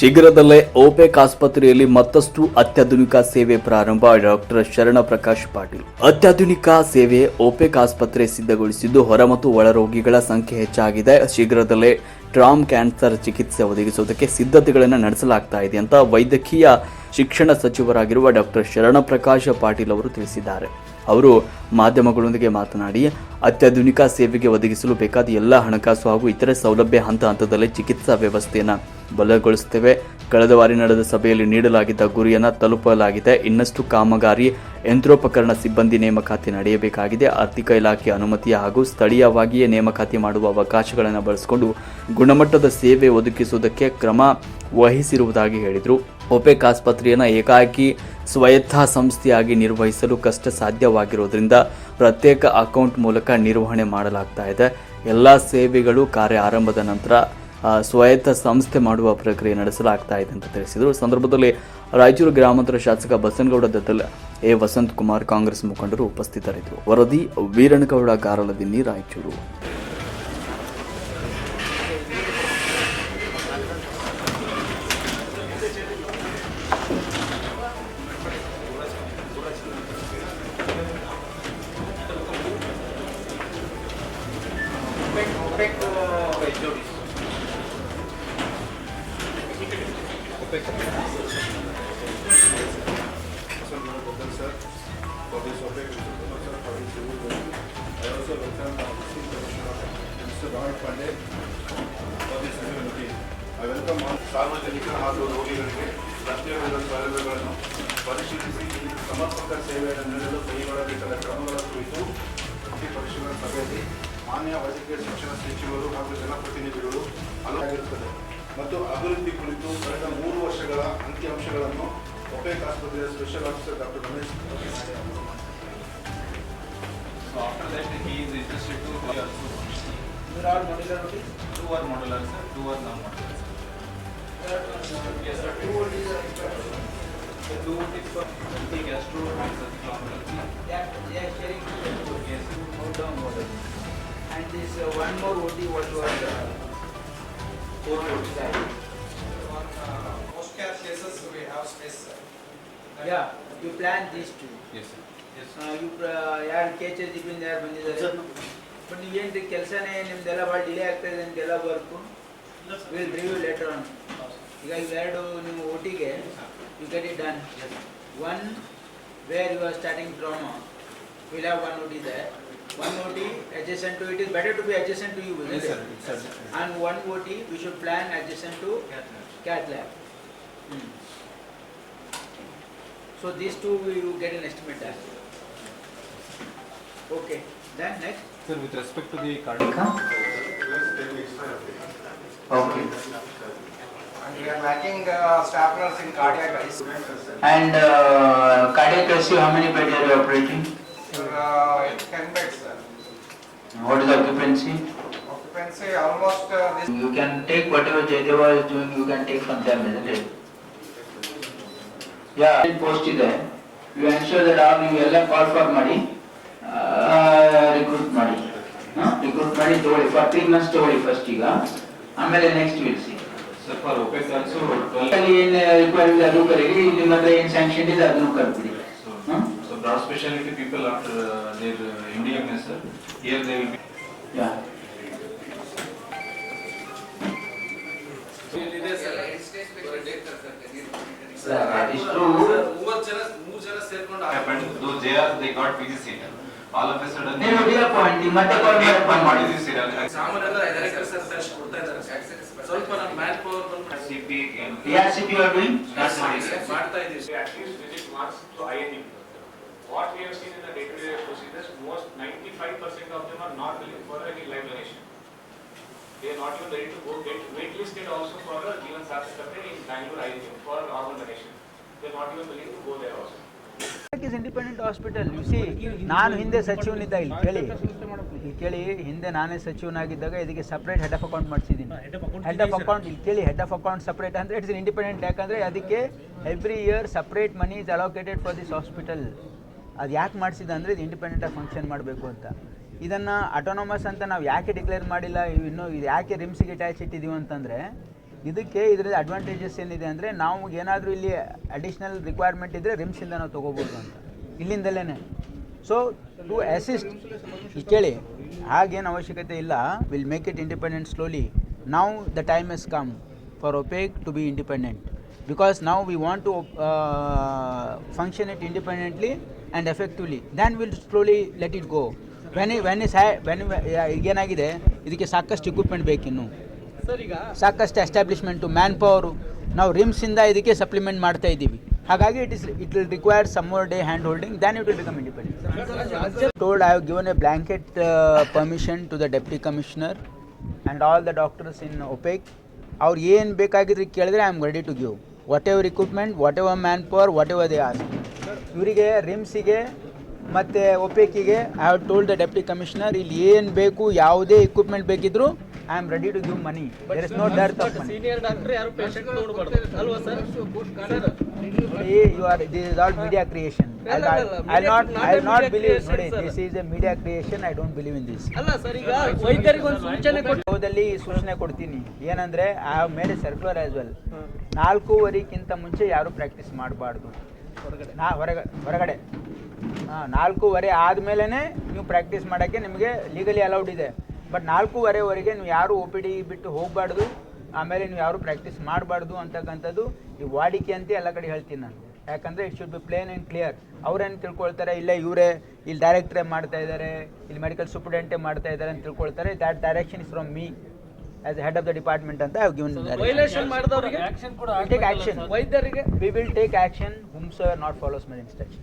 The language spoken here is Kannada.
ಶೀಘ್ರದಲ್ಲೇ ಓಪೆಕ್ ಆಸ್ಪತ್ರೆಯಲ್ಲಿ ಮತ್ತಷ್ಟು ಅತ್ಯಾಧುನಿಕ ಸೇವೆ ಪ್ರಾರಂಭ. ಡಾಕ್ಟರ್ ಶರಣ ಪ್ರಕಾಶ್ ಪಾಟೀಲ್. ಅತ್ಯಾಧುನಿಕ ಸೇವೆ ಓಪೆಕ್ ಆಸ್ಪತ್ರೆ ಸಿದ್ಧಗೊಳಿಸಿದ್ದು, ಹೊರ ಮತ್ತು ಒಳ ರೋಗಿಗಳ ಸಂಖ್ಯೆ ಹೆಚ್ಚಾಗಿದೆ. ಶೀಘ್ರದಲ್ಲೇ ಟ್ರಾಮ್ ಕ್ಯಾನ್ಸರ್ ಚಿಕಿತ್ಸೆ ಒದಗಿಸುವುದಕ್ಕೆ ಸಿದ್ಧತೆಗಳನ್ನು ನಡೆಸಲಾಗ್ತಾ ಇದೆ ಅಂತ ವೈದ್ಯಕೀಯ ಶಿಕ್ಷಣ ಸಚಿವರಾಗಿರುವ ಡಾಕ್ಟರ್ ಶರಣ ಪ್ರಕಾಶ ಪಾಟೀಲ್ ಅವರು ತಿಳಿಸಿದ್ದಾರೆ. ಅವರು ಮಾಧ್ಯಮಗಳೊಂದಿಗೆ ಮಾತನಾಡಿ, ಅತ್ಯಾಧುನಿಕ ಸೇವೆಗೆ ಒದಗಿಸಲು ಬೇಕಾದ ಎಲ್ಲ ಹಣಕಾಸು ಹಾಗೂ ಇತರೆ ಸೌಲಭ್ಯ ಹಂತ ಹಂತದಲ್ಲಿ ಚಿಕಿತ್ಸಾ ವ್ಯವಸ್ಥೆಯನ್ನು ಬಲಗೊಳಿಸುತ್ತೇವೆ. ಕಳೆದ ಬಾರಿ ನಡೆದ ಸಭೆಯಲ್ಲಿ ನೀಡಲಾಗಿದ್ದ ಗುರಿಯನ್ನು ತಲುಪಲಾಗಿದೆ. ಇನ್ನಷ್ಟು ಕಾಮಗಾರಿ, ಯಂತ್ರೋಪಕರಣ ಸಿಬ್ಬಂದಿ ನೇಮಕಾತಿ ನಡೆಯಬೇಕಾಗಿದೆ. ಆರ್ಥಿಕ ಇಲಾಖೆ ಅನುಮತಿ ಹಾಗೂ ಸ್ಥಳೀಯವಾಗಿಯೇ ನೇಮಕಾತಿ ಮಾಡುವ ಅವಕಾಶಗಳನ್ನು ಬಳಸಿಕೊಂಡು ಗುಣಮಟ್ಟದ ಸೇವೆ ಒದಗಿಸುವುದಕ್ಕೆ ಕ್ರಮ ವಹಿಸಿರುವುದಾಗಿ ಹೇಳಿದರು. ಒಪೆಕ್ ಆಸ್ಪತ್ರೆಯನ್ನು ಏಕಾಏಕಿ ಸ್ವಾಯತ್ತ ಸಂಸ್ಥೆಯಾಗಿ ನಿರ್ವಹಿಸಲು ಕಷ್ಟ ಸಾಧ್ಯವಾಗಿರುವುದರಿಂದ ಪ್ರತ್ಯೇಕ ಅಕೌಂಟ್ ಮೂಲಕ ನಿರ್ವಹಣೆ ಮಾಡಲಾಗ್ತಾ ಇದೆ. ಎಲ್ಲ ಸೇವೆಗಳು ಕಾರ್ಯ ಆರಂಭದ ನಂತರ ಸ್ವಾಯತ್ತ ಸಂಸ್ಥೆ ಮಾಡುವ ಪ್ರಕ್ರಿಯೆ ನಡೆಸಲಾಗ್ತಾ ಇದೆ ಅಂತ ತಿಳಿಸಿದರು. ಸಂದರ್ಭದಲ್ಲಿ ರಾಯಚೂರು ಗ್ರಾಮಾಂತರ ಶಾಸಕ ಬಸನಗೌಡ ದತ್ತಲ್ ಎ ವಸಂತ್ ಕುಮಾರ್ ಕಾಂಗ್ರೆಸ್ ಮುಖಂಡರು ಉಪಸ್ಥಿತರಿದ್ದರು. ವರದಿ ವೀರಣಗೌಡ ಕಾರಲದಿನ್ನಿ ರಾಯಚೂರು. ಸಾರ್ವಜನಿಕ ಹಾಗೂ ರೋಗಿಗಳಿಗೆ ರಸ್ತೆ ಸೌಲಭ್ಯಗಳನ್ನು ಪರಿಶೀಲಿಸಿ ಸಮರ್ಪಕ ಸೇವೆಯನ್ನು ನೀಡಲು ಕೈಗೊಳ್ಳಬೇಕಾದ ಕ್ರಮಗಳ ಕುರಿತು ಪ್ರತಿ ಪರಿಶೀಲನಾ ಸಭೆಯಲ್ಲಿ ಮಾನ್ಯ ವೈದ್ಯಕೀಯ ಶಿಕ್ಷಣ ಸಚಿವರು ಹಾಗೂ ಜನಪ್ರತಿನಿಧಿಗಳು ಅಲ್ಲಾಗಿರುತ್ತದೆ ಮತ್ತು ಅಭಿವೃದ್ಧಿ ಕುರಿತು ಕಳೆದ ಮೂರು ವರ್ಷಗಳ ಅಂಕಿಅಂಶಗಳನ್ನು ಒಪೇಕ್ ಆಸ್ಪತ್ರೆಯ ಸ್ಪೆಷಲ್ ಆಫೀಸರ್ ಡಾಕ್ಟರ್ ರಮೇಶ್ ಮಾಡಿದ್ರೆ ಒಂದು model sir two R model sir two hour ನಾವು ಮಾಡಿದ್ರೆ sir two hour two hour two hour two hour two hour two hour two hour two hour two hour two ಅವ most care cases, we have space. sir. Yeah, you plan these two. Yes, sir. Yes, sir. Uh, you uh, ಯಾರು ಕೆ ಎಚ್ ಎಸ್ ಜಿಪಿಂದ ಯಾರು ಬಂದಿದ್ದಾರೆ ಬಟ್ ನೀವೇನು ಕೆಲಸನೇ ನಿಮ್ದೆಲ್ಲ ಭಾಳ ಡಿಲೇ ಆಗ್ತಾ ಇದೆ ನಿಮ್ದೆಲ್ಲ work will review letter on ಈಗ ಇವೆರಡು ನೀವು ಒಟಿಗೆ you get it done one where you are starting drama will have one OT ಇದೆ One OT adjacent to it is better to be adjacent to you, isn't yes, it? Sir, sir. And one OT we should plan adjacent to cath lab. Mm. So these two we will get an estimate as Okay. Then next. Sir, with respect to the cardiac. Okay. And we are lacking uh, staff nurse in cardiac ICU. And uh, cardiac ICU, how many beds are you operating? Uh, 10 beds. Sir. What is the occupancy? Occupancy almost uh, this. You can take whatever Jaydeva is doing, you can take from them, isn't it? Yeah, post ಇದೆ you ensure that all ನೀವು ಎಲ್ಲ ಕಾಲ್ ಫಾರ್ ಮಾಡಿ ರಿಕ್ರೂಟ್ ಮಾಡಿ ರಿಕ್ರೂಟ್ ಮಾಡಿ ತಗೊಳ್ಳಿ ಫಾರ್ ತ್ರೀ ಮಂತ್ಸ್ ತಗೊಳ್ಳಿ ಫಸ್ಟ್ ಈಗ ಆಮೇಲೆ next will see Sir, for OPEC also twelve. ಅಲ್ಲಿ ಏನು ರಿಕ್ವೈರ್ಡ್ ಅದು ಕರೀರಿ ನಿಮ್ಮ ಹತ್ರ ಏನು ಸ್ಯಾಂಕ್ಷನ್ ಇದೆ ಅದನ್ನು ಕರ್ಬಿಡಿ broad specialty people after uh, their uh, MDMS, sir, here they will be. ಯಾ ಇಷ್ಟು ಮೂವತ್ತು ಜನ ಮೂರು ಜನ ಸೇರ್ಕೊಂಡು Happened, though they are, they got busy seat. All of a sudden. ನೀವು ಡಿಯರ್ ಪಾಯಿಂಟ್ ಮತ್ತೆ ಕಾಲ್ ಮಾಡಿ What is this seat? ಸಾಮಾನ್ಯ ಡೈರೆಕ್ಟರ್ ಸರ್ ತರಿಸಿ ಕೊಡ್ತಾ ಇದ್ದಾರೆ ಸ್ವಲ್ಪ ನಮ್ಮ ಮ್ಯಾನ್ ಪವರ್ ಬಂದು CP and. ಯಾರ್ C P R doing Not money, sir. ಮಾಡ್ತಾ ಇದೀವಿ They at least visit once to INE. What we have seen in the day-to-day -day procedures, most ninety-five percent of them are not willing for any live donation. They are not even ready to go get waitlisted also for a given Sathakate in Bangalore IGM for organ donation. They are not even willing to go there also. Is independent hospital you see ನಾನು ಹಿಂದೆ ಸಚಿವನಿದ್ದ ಇಲ್ಲಿ ಕೇಳಿ ಇಲ್ಲಿ ಕೇಳಿ ಹಿಂದೆ ನಾನೇ ಸಚಿವನಾಗಿದ್ದಾಗ ಇದಕ್ಕೆ ಸಪ್ರೇಟ್ ಹೆಡ್ ಆಫ್ ಅಕೌಂಟ್ ಮಾಡಿಸಿದ್ದೀನಿ ಹೆಡ್ ಆಫ್ ಅಕೌಂಟ್ ಇಲ್ಲಿ ಕೇಳಿ ಹೆಡ್ ಆಫ್ ಅಕೌಂಟ್ ಸಪ್ರೇಟ್ ಅಂದರೆ ಇಟ್ಸ್ ಇಂಡಿಪೆಂಡೆಂಟ್ ಯಾಕಂದರೆ ಅದಕ್ಕೆ every year separate money is allocated for this hospital ಅದು ಯಾಕೆ ಮಾಡಿಸಿದ ಅಂದರೆ ಇದು ಇಂಡಿಪೆಂಡೆಂಟಾಗಿ ಫಂಕ್ಷನ್ ಮಾಡಬೇಕು ಅಂತ. ಇದನ್ನು ಅಟೋನಮಸ್ ಅಂತ ನಾವು ಯಾಕೆ ಡಿಕ್ಲೇರ್ ಮಾಡಿಲ್ಲ, ಇನ್ನೂ ಇದು ಯಾಕೆ ರಿಮ್ಸಿಗೆ ಅಟ್ಯಾಚ್ ಇಟ್ಟಿದ್ದೀವಿ ಅಂತಂದರೆ, ಇದಕ್ಕೆ ಇದರಲ್ಲಿ ಅಡ್ವಾಂಟೇಜಸ್ ಏನಿದೆ ಅಂದರೆ ನಾವು ಏನಾದರೂ ಇಲ್ಲಿ ಅಡಿಷ್ನಲ್ ರಿಕ್ವೈರ್ಮೆಂಟ್ ಇದ್ದರೆ ರಿಮ್ಸಿಂದ ನಾವು ತೊಗೋಬೋದು ಅಂತ. ಇಲ್ಲಿಂದಲೇ ಸೊ ಟು ಅಸಿಸ್ಟ್ ಕೇಳಿ, ಹಾಗೇನು ಅವಶ್ಯಕತೆ ಇಲ್ಲ will make it independent slowly ನಾವು the time is come for OPEC to be independent because ನಾವು we want to function it it independently effectively then will slowly let it go when when is when ಏನಾಗಿದೆ? ಇದಕ್ಕೆ ಸಾಕಷ್ಟು ಇಕ್ವಿಪ್ಮೆಂಟ್ ಬೇಕಿನ್ನು. ಸಾಕಷ್ಟು ಎಸ್ಟಾಬ್ಲಿಷ್ಮೆಂಟು ಮ್ಯಾನ್ ಪವರು ನಾವು ರಿಮ್ಸಿಂದ ಇದಕ್ಕೆ ಸಪ್ಲಿಮೆಂಟ್ ಮಾಡ್ತಾ ಇದ್ದೀವಿ. ಹಾಗಾಗಿ it is it will require some more day hand holding then it will become independent told I have given a blanket permission to the deputy commissioner and all the doctors in OPEC ಅವ್ರು ಏನು ಬೇಕಾಗಿದ್ರೆ ಕೇಳಿದ್ರೆ I am ready to give whatever equipment whatever man power whatever they are ಇವರಿಗೆ ರಿಮ್ಸಿಗೆ ಮತ್ತು ಒಪೇಕಿಗೆ I have told the deputy commissioner ಇಲ್ಲಿ ಏನು ಬೇಕು ಯಾವುದೇ ಇಕ್ವಿಪ್ಮೆಂಟ್ ಬೇಕಿದ್ರು I am ready to give money there is no money senior doctor ಯಾರು ಪೇಷಂಟ್ ನೋಡಬಾರ್ದು. ಅಲ್ವಾ sir not you are this is all media creation I not media believe creation, ನೋಡಿ this is a media creation I don't believe in this ಅಲ್ಲ ಸರ್ ಈಗ ವೈದ್ಯರಿಗೆ ಒಂದು ಸೂಚನೆ ಸೂಚನೆ ಕೊಡ್ತೀನಿ. ಏನಂದ್ರೆ I have made a circular as well ನಾಲ್ಕೂವರೆಗಿಂತ ಮುಂಚೆ ಯಾರು ಪ್ರಾಕ್ಟೀಸ್ ಮಾಡಬಾರ್ದು. ನಾ, ಹೊರಗ, ಹೊರಗಡೆ. ಹಾಂ, ನಾಲ್ಕೂವರೆ ಆದಮೇಲೆ ನೀವು ಪ್ರಾಕ್ಟೀಸ್ ಮಾಡೋಕ್ಕೆ ನಿಮಗೆ ಲೀಗಲಿ ಅಲೌಡ್ ಇದೆ. ಬಟ್ ನಾಲ್ಕೂವರೆವರೆಗೆ ನೀವು ಯಾರು ಒ ಪಿ ಡಿ ಬಿಟ್ಟು ಹೋಗಬಾರ್ದು, ಆಮೇಲೆ ನೀವು ಯಾರು ಪ್ರಾಕ್ಟೀಸ್ ಮಾಡಬಾರ್ದು ಅಂತಕ್ಕಂಥದ್ದು ಈ ವಾಡಿಕೆ ಅಂತ ಎಲ್ಲ ಕಡೆ ಹೇಳ್ತೀನಿ ನಾನು. ಯಾಕಂದರೆ it should be plain and clear ಅವ್ರೇನು ತಿಳ್ಕೊಳ್ತಾರೆ, ಇಲ್ಲ ಇವರೇ, ಇಲ್ಲಿ ಡೈರೆಕ್ಟ್ರೇ ಮಾಡ್ತಾ ಇದ್ದಾರೆ ಇಲ್ಲಿ ಮೆಡಿಕಲ್ ಸೂಪರ್ಡೆಂಟೇ ಮಾಡ್ತಾ ಇದ್ದಾರೆ ಅಂತ ತಿಳ್ಕೊಳ್ತಾರೆ that direction is from me as head of the department ಅಂತ ಹ್ಯಾವ್ ಗಿವನ್ ವೈಲೇಷನ್. ಆಕ್ಷನ್ ವೈದ್ಯರಿಗೆ we will take action whomsoever not follows my instruction